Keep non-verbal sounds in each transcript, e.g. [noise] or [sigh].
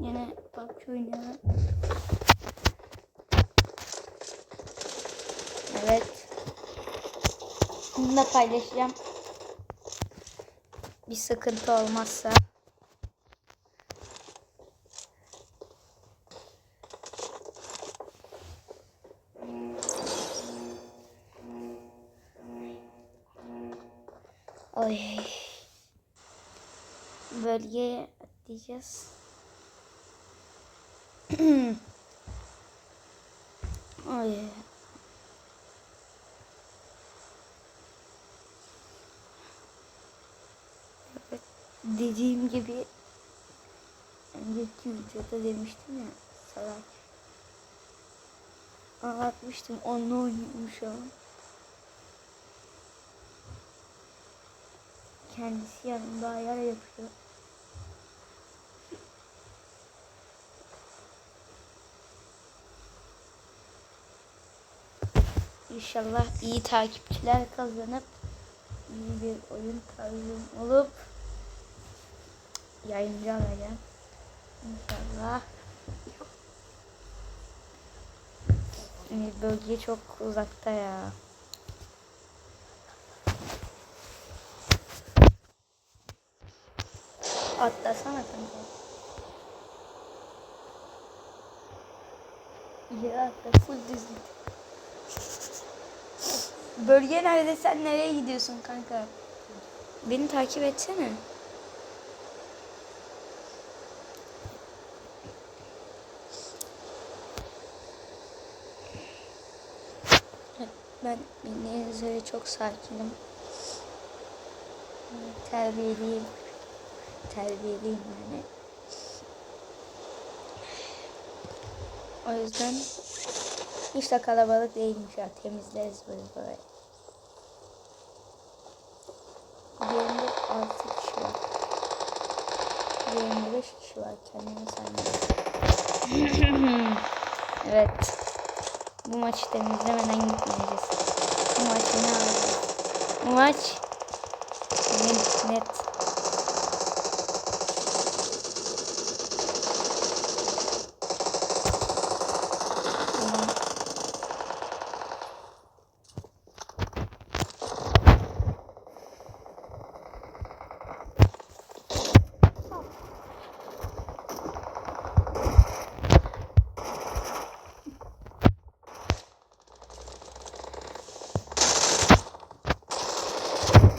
Yine PUBG oynayalım. Evet. Bunu da paylaşacağım. Bir sıkıntı olmazsa. Oy. Bölgeye atlayacağız. Oy. Evet, dediğim gibi önceki videoda demiştim ya salak. Anlatmıştım onunla oynuyorum şu an. Kendisi yanımda ayar yapıyor. İnşallah iyi takipçiler kazanıp iyi bir oyun tarzım olup yayıncı alacağım. İnşallah. Ee, Bölge çok uzakta ya. Atlasana kanka. Ya atla full düzlük. Bölge nerede sen nereye gidiyorsun kanka? Beni takip etsene. Ben bildiğiniz çok sakinim. Terbiyeliyim. Terbiyeliyim yani. O yüzden hiç de kalabalık değilmiş ya. Temizleriz böyle böyle. Yerinde 6 kişi var. 25 kişi var. Kendimi saymıyorum. [laughs] evet. Bu maçı temizlemeden gitmeyeceğiz. Bu maçı ne alacağız? Bu maç net, net. Ulan.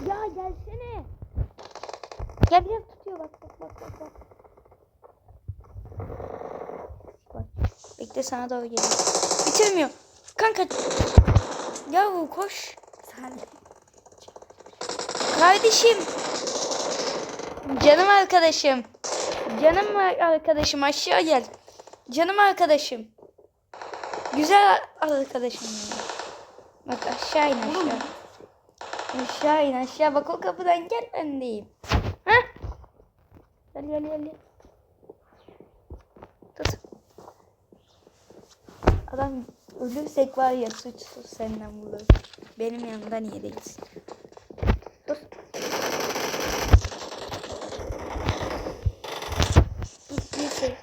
Ya gelsene. Gel gel tutuyor bak bak bak bak bak. Bak. Bekle sana doğru geliyor. Bitirmiyor. Kanka. Yahu koş. Sen. Kardeşim. Canım arkadaşım. Canım arkadaşım aşağı gel. Canım arkadaşım. Güzel arkadaşım. Bak aşağı in aşağı. Aşağı in aşağı bak o kapıdan gel öndeyim. Hah. Gel gel gel. gel. Adam ölürsek var ya suçsuz senden bulur. Benim yanımda niye değilsin? Dur. Dur bir şey.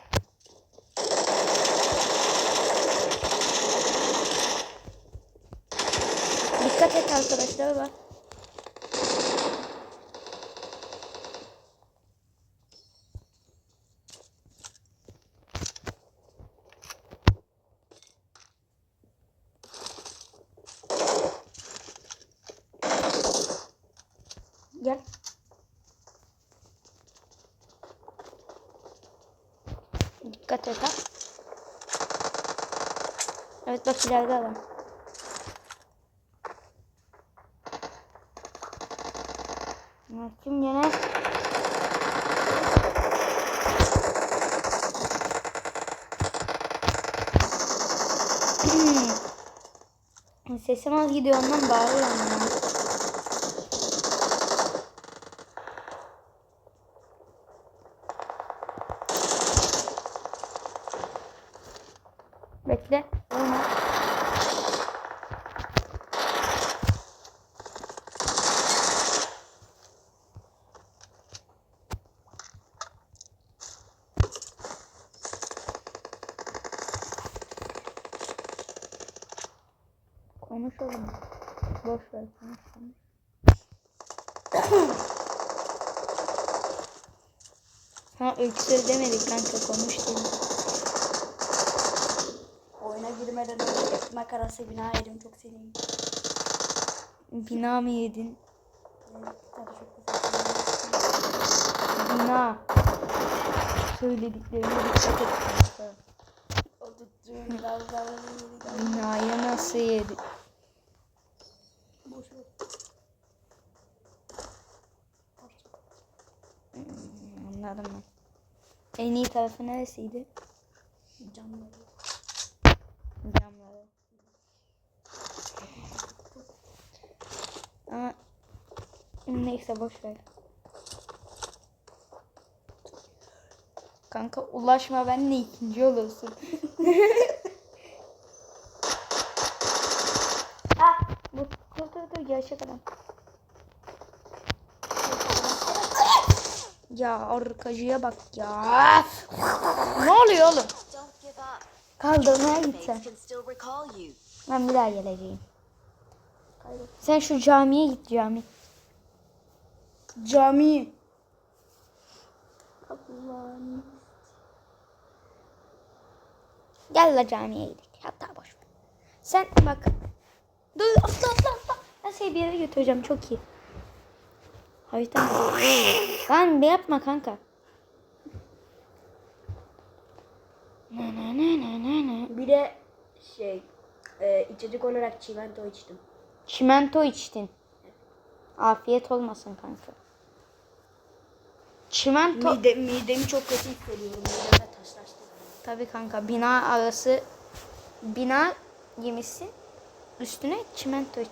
Dikkat et arkadaşlar bak. Gel. Dikkat et ha. Evet bak ileride adam. Kim gene? Sesim az gidiyor ondan bağırıyorum ya. Bekle. Olma. Konuşalım. Boş ver konuşalım. ha öksür demedik kanka konuş dedik. Oyuna girmeden önce ekmek arası bina yedim çok seveyim. Bina mı yedin? Evet, tabii çok güzel. Bina. Söylediklerine dikkat et kanka. O yedi. Binayı nasıl yedi? Boş ver. Hmm, Anladım ben. En iyi tarafı neresiydi? Camları. Camları. Ama neyse boş ver. Kanka ulaşma benle ikinci olursun. [laughs] ah bu dur dur gerçek adam. Ya arkacıya bak ya. ne oluyor oğlum? Kaldırmaya gitsen. Ben bir daha geleceğim. Sen şu camiye git cami. Cami. Allah'ım. Gel la camiye gidelim. Hatta boş ver. Sen bak. Dur atla atla atla. Ben seni bir yere götüreceğim çok iyi. Harita mı? Lan bir yapma kanka. Na na na na na na. Bir de şey e, içecek olarak çimento içtim. Çimento içtin. Afiyet olmasın kanka. Çimento. Mide, midemi çok kötü hissediyorum. Mideme taşlaştı. Tabii kanka bina arası bina yemişsin. Üstüne çimento iç.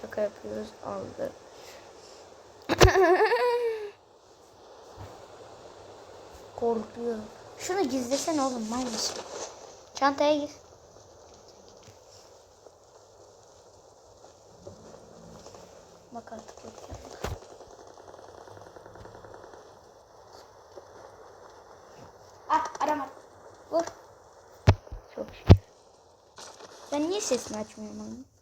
Şaka yapıyoruz aldı. [laughs] Korkuyorum. Şunu gizlesene oğlum mal? Çantaya gir. Bak artık ya. Ah arama. Vur. Çok şükür. Sen niye sesini açmıyorsun onu?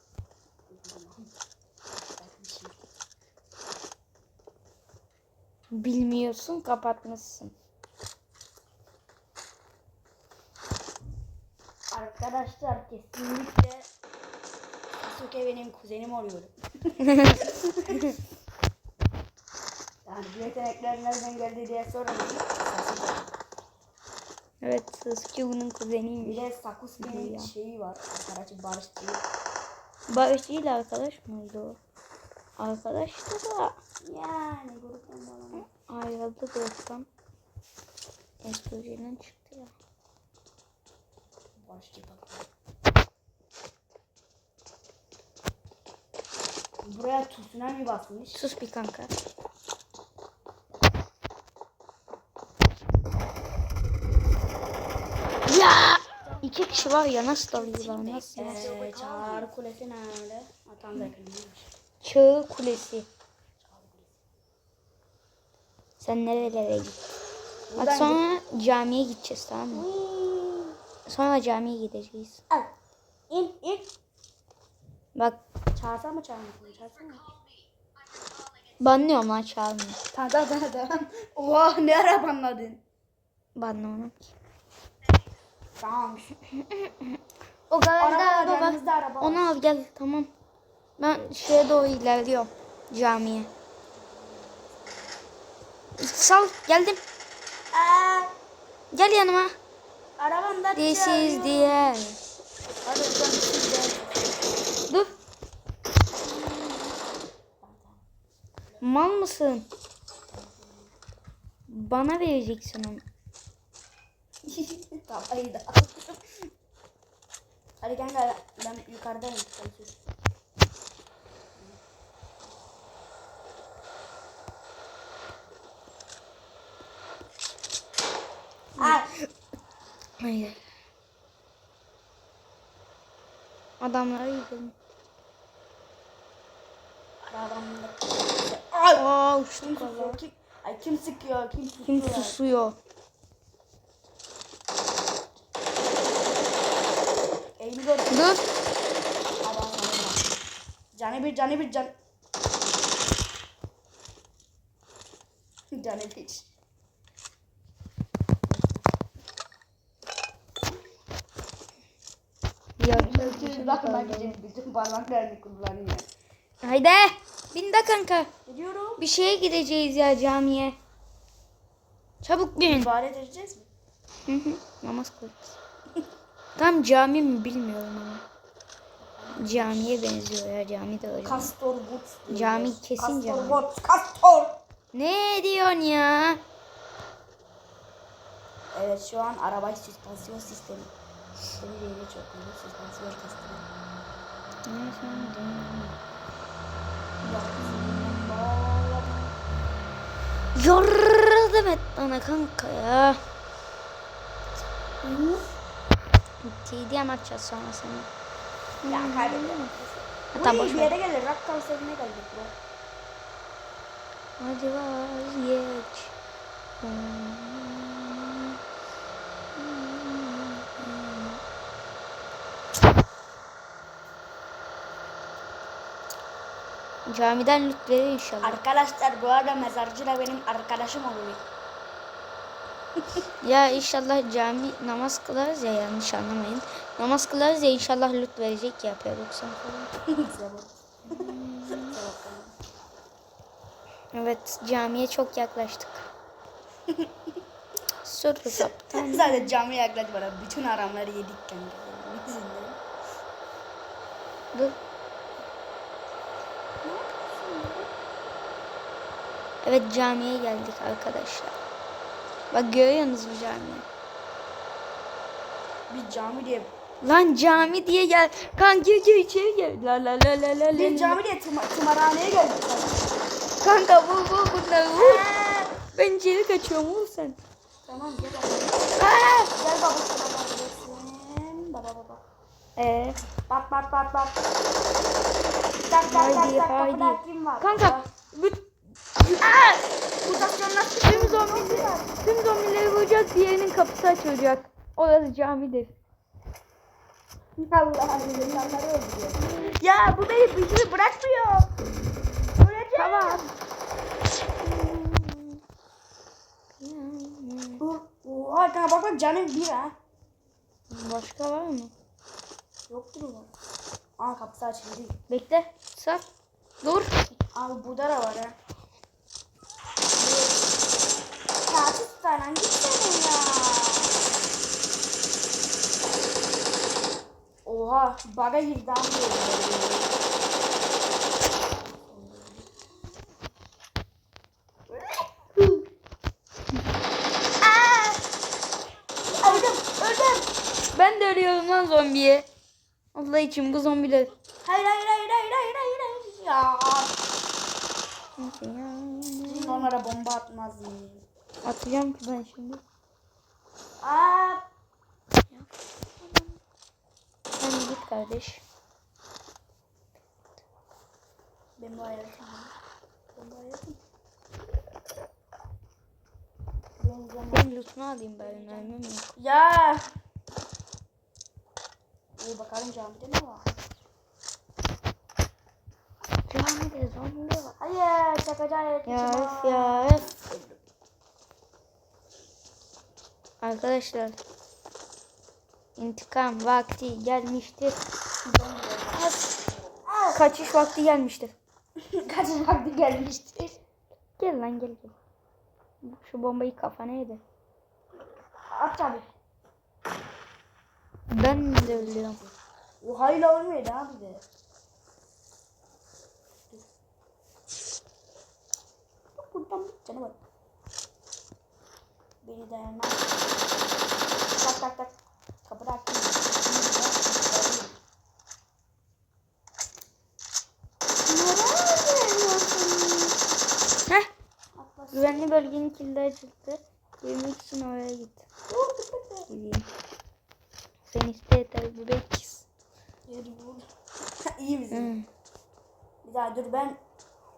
Bilmiyorsun kapatmışsın. Arkadaşlar kesinlikle Sasuke benim kuzenim oluyor. [laughs] yani bu yetenekler nereden geldi diye sormayın. Evet Sasuke bunun Bir kuzeniymiş. de Sasuke'nin şeyi var. Arkadaşı barışçı. Barış ile arkadaş mıydı o? Arkadaştı da Yani gruptan falan. ayrıldı gruptan. Espriden çıktı ya. Barışçı bak. Buraya tsunami basmış. Sus bir kanka. Ya! İki kişi var ya nasıl dalıyorlar nasıl? Ee, Çağrı Kulesi nerede? Atan da. Çığ Kulesi. Sen nerelere git? Bak Buradan sonra camiye gideceğiz tamam mı? Sonra camiye gideceğiz. Al. İn in. Bak Çağırsam mı çağırmasın? Çağırsana. banlıyorum lan çağırmıyor. Tamam tamam tamam. tamam. Oha ne ara banladın? Banlamam ki. Tamam. O garajda araba var. Onu al gel tamam. Ben şeye doğru ilerliyorum. Camiye. Sal geldim. Aa, Gel yanıma. arabamda This is the end. Hadi. Dur. Mal mısın? Bana vereceksin onu. [laughs] hayır da. Hadi gel gel ben yukarıdayım. Sen sür. Ay. Hayır. Adamlara gidelim. Arabamda. Ay. Aa uçtum Kim? Ay kim sıkıyor? Kim sıkıyor? Kim susuyor? Dur. Canı bir canı bir can. canı bir. Ya, Şimdi bakmak için bütün parmaklarını kullanıyor. Haydi. Bin de kanka. Gidiyorum. Bir şeye gideceğiz ya camiye. Çabuk bin. İbadet edeceğiz mi? Hı hı. Namaz kılacağız. [laughs] Tam cami mi bilmiyorum ama. Camiye benziyor ya cami de öyle. Kastor but. Cami kesin Kastor cami. but. Kastor. Ne diyorsun ya? Evet şu an araba süspansiyon sistemi. Değil çok iyi. Süspansiyon sistemi. Ne sandın? Yardım et bana kanka ya. TDM atacağız sonra seni. Ya kaybettim. Hatta Bu boş ver. yere gelir. Rock konserine geldik bro. Hadi vazgeç. Camiden verir inşallah. Arkadaşlar bu arada mezarcı da benim arkadaşım oluyor. [laughs] Ya inşallah cami namaz kılarız ya yanlış anlamayın. Namaz kılarız ya inşallah lüt verecek ya P90 falan. [laughs] Evet camiye çok yaklaştık. [laughs] Soru saptan. Sadece camiye yaklaş bana. Bütün aramları yedik kanka. Dur. Evet camiye geldik arkadaşlar. Bak görüyorsunuz mu camiyi? Bir cami diye Lan cami diye gel. Kan gir gir içeri gel. La la la la la la. bir cami diye tıma, tımarhaneye geldik. Kanka vur vur bunları vur. Ben içeri kaçıyorum vur sen. Tamam gel baba. Aa! Gel baba sana bakıyorsun. Baba baba. Ee, Bak bak bak bak. Tak tak tak tak haydi. kapıda kim var? Kanka. Büt. Tüm zombileri, tüm zombileri vuracak diğerinin kapısı açılacak. Orası camidir. Allah insanları öldürüyor. Ya bu beni bir şey bırakmıyor. Öleceğim. Tamam. Dur. Oha kanka bak bak canım bir ha. Başka var mı? Yoktur mu? Aa kapısı açıldı. Bekle. Sar. Dur. Abi burada da var ha. Ya lan gitsene ya. Oha baga girdi öldüm. Ben de ölüyorum lan zombiye. Allah için bu zombiler. Hayır, hayır, hayır, hayır, hayır, hayır, hayır. Ya. Onlara bomba atmaz mı? Atacağım ki ben şimdi. Aa, Sen git kardeş. ben bu hayatım. Ben bu hayatım. Ben lootunu alayım ben mermim yok. Ya. İyi bakalım camide ne var? Camide zombi var. Hayır, hayat Ya öf ya öf. Arkadaşlar. intikam vakti gelmiştir. Kaçış vakti gelmiştir. [laughs] Kaç vakti gelmiştir. Gel lan gel gel. Şu bombayı kafana yedi. At çabuk. Ben de ölüyorum. O hayla ölmüyordu abi de. Buradan bir canı var. Beni dayanmaz. Tak tak tak. Kapıda açtım. Güvenli bölgenin kilidi çıktı. Yemek için oraya git. Gideyim. Sen iste tabi bebek. İyi misin? Hmm. Bir daha dur ben.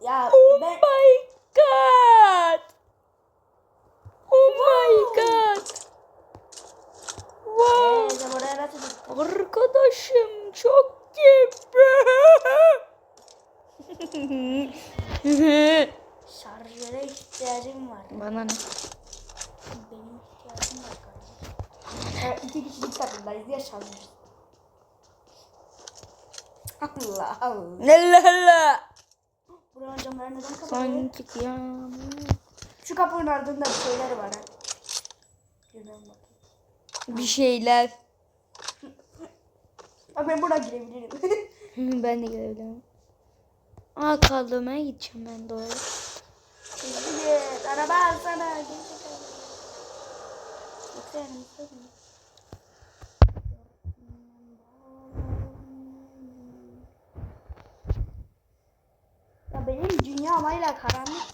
Ya Oh ben. my god. Oh my god. Wow. Ee, sen oraya nasıl gittin? Arkadaşım çok [laughs] Şarjöre ihtiyacım var. Bana ne? Benim ihtiyacım var kardeşim. İki kişilik takımdayız ya şarjör. Allah Allah. Allah Allah. Buranın camları neden kapalı? Sanki kıyamet. Şu kapının ardında bir şeyler var ha. Bir şeyler. Bak ben buradan girebilirim. [laughs] ben de görebilirim. Aa kaldırmaya gideceğim ben doğru. Evet, araba alsana. Ya benim dünya hala karanlık.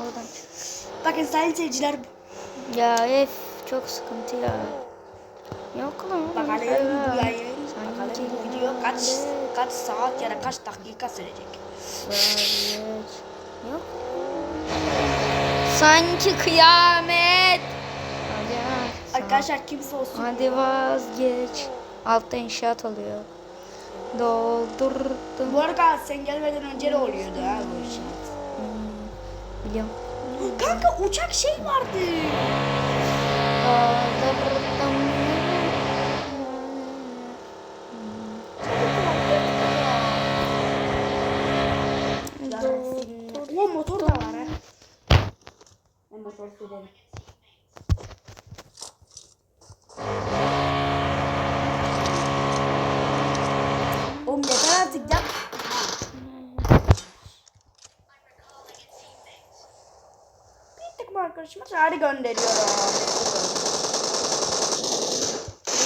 Oradan çık. Bakın sayın seyirciler. Ya F çok sıkıntı ya. Yok lan. Bakalım Ya. videoyu. Sanki Bakalım bu video kaç kaç saat ya da kaç dakika sürecek. Yok. Sanki kıyamet. Hadi ha. Arkadaşlar kimse olsun. Hadi vazgeç. Altta inşaat oluyor. Doldurdum. Bu arada sen gelmeden önce de oluyordu ha bu iş. Hmm, Biliyorum. Kanka uçak şey vardı. Doldurdum. Ben motor sürerim. Oğlum yeter artık ya. Bir takım arkadaşıma çağrı gönderiyorum.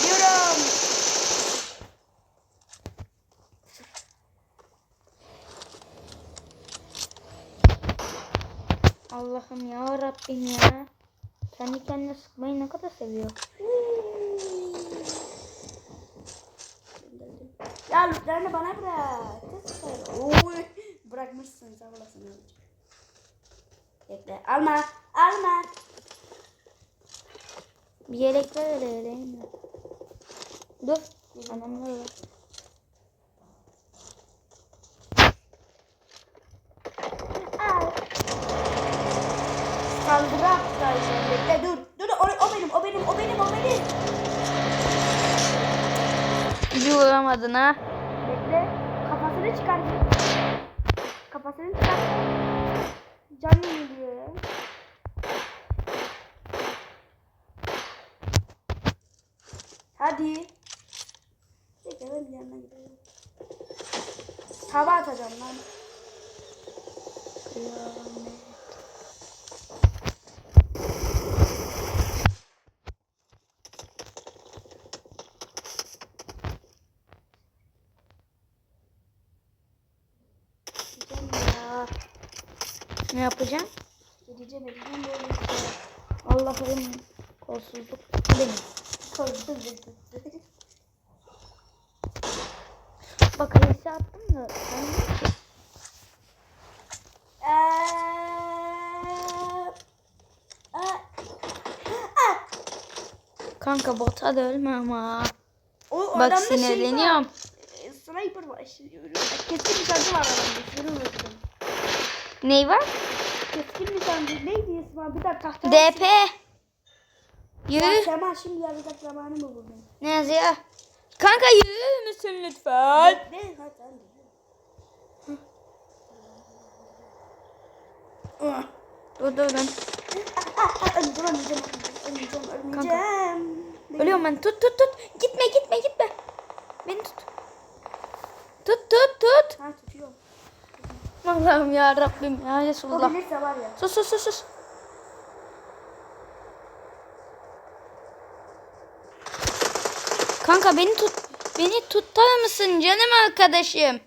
Geliyorum. Allah'ım Rabbim ya. Kendi kendine sıkmayı ne kadar seviyor. Ya lütfen bana bırak. Oy, bırakmışsın sağ olasın. Bekle alma alma. Bir yelekler öyle mi? Dur. Anamla ver. Al. Saldırı aptalca. Bekle dur. Dur o, o benim o benim o benim o benim. Bir vuramadın ha. Bekle. Kafasını çıkar. Kafasını çıkar. Canım geliyor. Hadi. Bekle ben bir yanına gidelim. Tava atacağım lan. Gideceğim ya. Ne yapacağım? Gideceğim gideceğim böyle işte. Allah'ım kolsuzluk benim. Koydum. Bak reisi attım da. Kanka bota da ölme ama. O, Bak şey sinirleniyorum. var. E, Sniper var. Keskin nişancı var adamda. Unuttum. Ney var? Keskin nişancı neydi ismi? Bir dakika tahta. DP. Ya Yürü. Sema şimdi yarayacak zamanı mı buldun? Ne yazıyor? Kanka yürür müsün lütfen? Ne? Hadi. Dur dur öleceğim, öleceğim. Ölüyorum ben. Tut tut tut. Gitme gitme gitme. Beni tut. Tut tut tut. Ha tutuyorum. Allah'ım ya Rabbim ya O Resulullah. bilirse var ya. Sus sus sus sus. Kanka beni tut. Beni tutar mısın canım arkadaşım?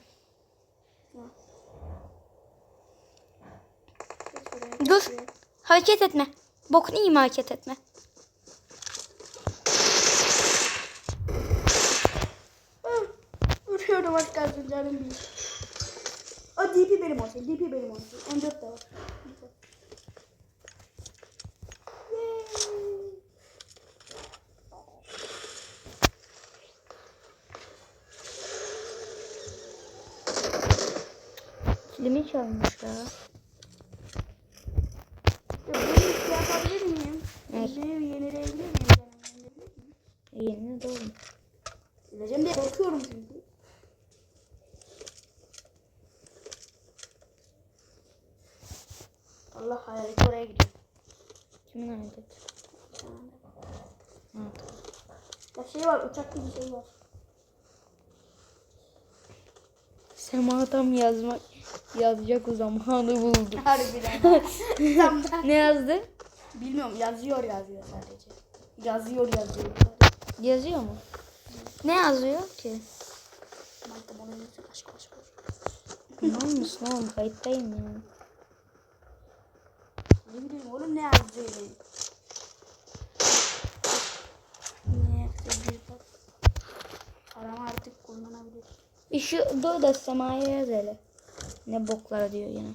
Dur. Hareket etme. Bokunu yiyeyim hareket etme. Vuruyorum kalsın canım bir. O DP benim olsun. DP benim olsun. 14 de var. Kilimi çalmış ya. Şey yapabilir miyim? Evet. Benim yenileyebilir miyim? Yenile de oğlum. Sileceğim diye korkuyorum şimdi. Allah hayalet oraya gidiyor. Kimin adet? Ha, Ya şey var uçak gibi şey var. Sema tam yazmak yazacak o zamanı buldu. [laughs] Harbiden. Ne yazdı? Bilmiyorum yazıyor yazıyor sadece. Yazıyor yazıyor. Yazıyor mu? Ne yazıyor ki? Mantık onu yürüsün aşk aşk. Ne mısın oğlum? Kayıttayım ya. Ne bileyim oğlum ne yazdığını. Arama artık kullanabilir. E şu da Sema'ya yaz hele. Ne boklar diyor yine.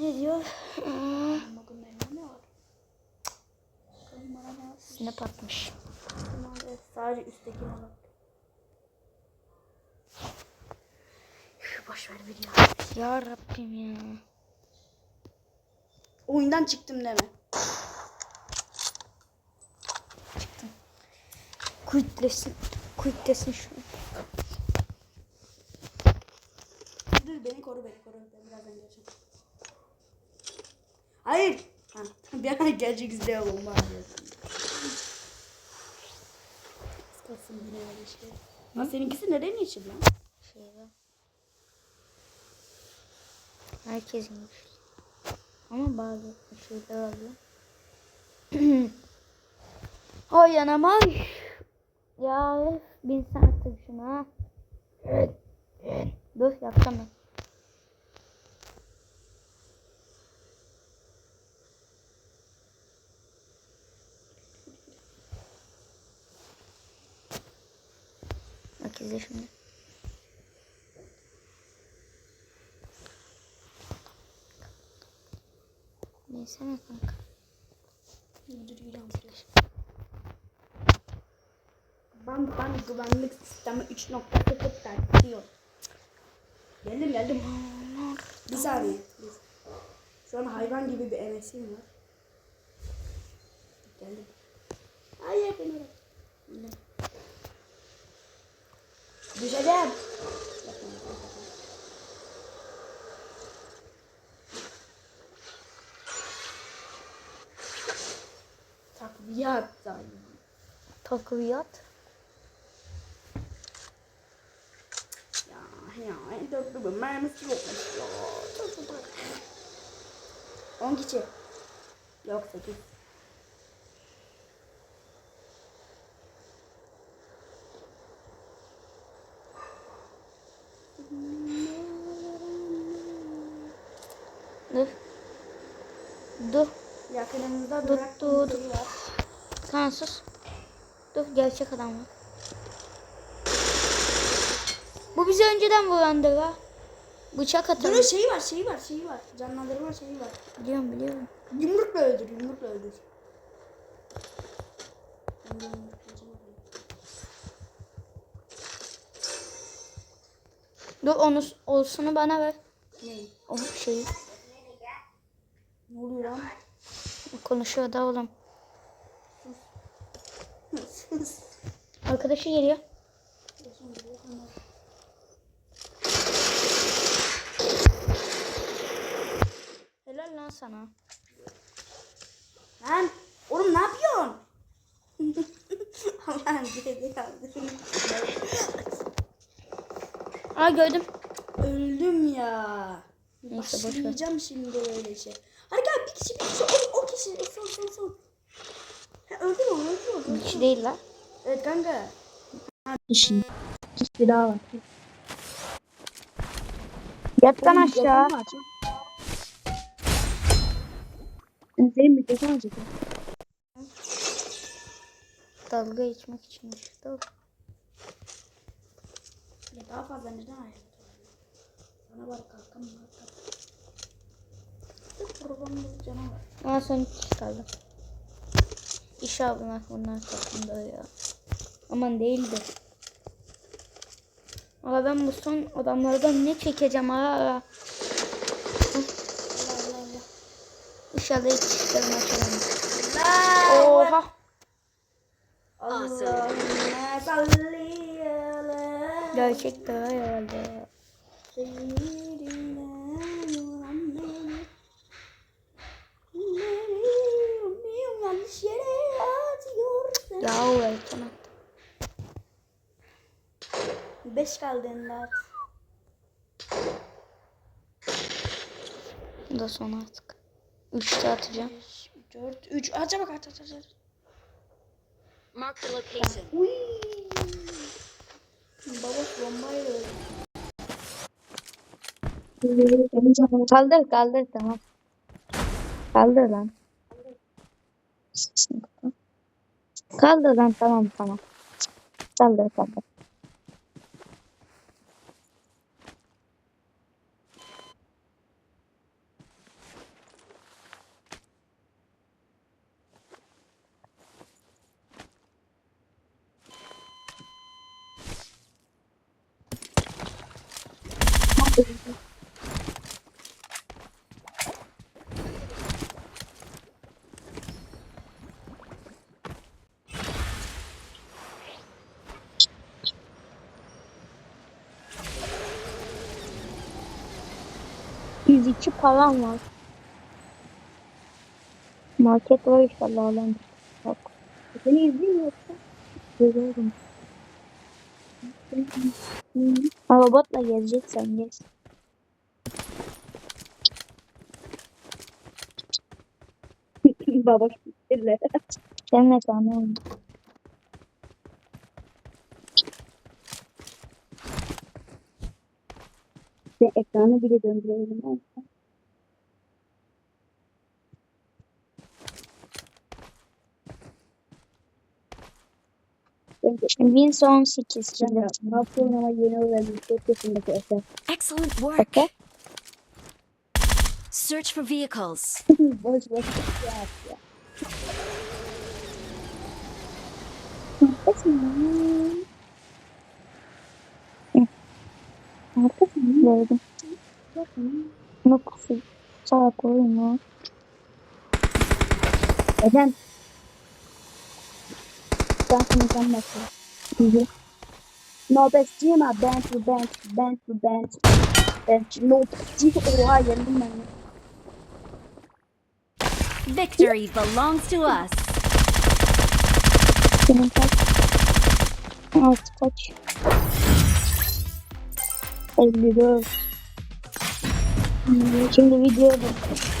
Ne diyor? Snap atmış. Sadece üsttekine bak. Boş ver video. Ya Rabbim ya. Oyundan çıktım deme. Kuytlesin. Kuytlesin şunu. Dur beni koru beni koru. Ben birazdan geleceğim. Hayır. Ha, [laughs] bir an gelecek izleye bomba atıyorsun. Kıskasın yine öyle şey. Ha, seninkisi neden için lan? Şeyde. Herkesin güçlü. Ama bazı şeyler oluyor. [clears throat] o yanama. Ya bin sen artık şuna. [clears throat] Dur yapsam ben. İzle şimdi. Neyse ne kanka. Duracağım. Ben, ben güvenlik sistemi 3.0 tersiyor. Geldim geldim. Bir saniye. Şu an hayvan gibi bir emesim var. Geldim. Hayır bırak. Beni. Düşeceğim. Yapma, yapma, yapma. Takviyat. Takviyat. Ya ya en dörtlü bir mermisi yokmuş ya. 10 kişi. Yok 8. Dur. Dur. Yakınımızda Dur, durak dur, kimseyi var. Kaan sus. Dur gerçek adam var. Bu bizi önceden vurandı ha. Bıçak Bunun atalım. şeyi var, şeyi var, şeyi var. Canlandırma şeyi var. Biliyorum biliyorum. Yumrukla öldür, yumrukla öldür. Dur onu olsunu bana ver. Ne? O şeyi. Ne oluyor lan? Konuşuyor da oğlum. Sus. Arkadaşı geliyor. Helal lan sana. Lan oğlum ne yapıyorsun? [laughs] Aman geri kaldı. Aa gördüm. Öldüm ya. Neyse, boş ver. Şimdi böyle şey. Hadi gel bir kişi bir kişi o, o kişi son son son. Ha, öldü mü öldü mü? Bir kişi değil lan. Evet kanka. Kişi. Kişi daha var. Yattan aşağı. Senin mikrofon açık. Dalga içmek için işte. Ya daha fazla neden ayrıldı? Sana var kalkam kalkam. Kurbanlı canavar. Ama son iki kaldı. İnşallah bunlar takımda ya. Aman değildi. Aa, ben bu son adamlardan ne çekeceğim ha? Allah Allah Allah. İnşallah hiç çıkarım açalım. Allah. Oha. Ala Gerçek daha herhalde. Ya o Erkan. Beş kaldı Endat. Bu da son artık. Üçte atacağım. 4, 3. Aç bak aç aç. aç. Mark the location. Uy. Baba bombayla öldü. Kaldır kaldır tamam. Kaldır lan. Kaldır lan tamam tamam. Kaldır kaldır. Yüz iki falan var. Market var inşallah lan. Bak. Seni izleyeyim yoksa. Görüyorum. Ha, robotla gezeceksen gez. [laughs] Baba şükürler. Senle tanıyorum. Ve ekranı bile döndürelim. Win 18 şimdi. Hafta oynama yeni öğrendim. 4 yaşındaki eser. Excellent work. Okay. Search for vehicles. [laughs] boş boş ya. Ya. Arkasını gördüm. Nasıl sağa koyayım ya. Eden. Ben sana sen bakıyorum. No best Gma bench to bench bench to bench bench no best oha yendim ben. Victory belongs to us. Senin kaç? Altı kaç? 54. Şimdi videoya bak.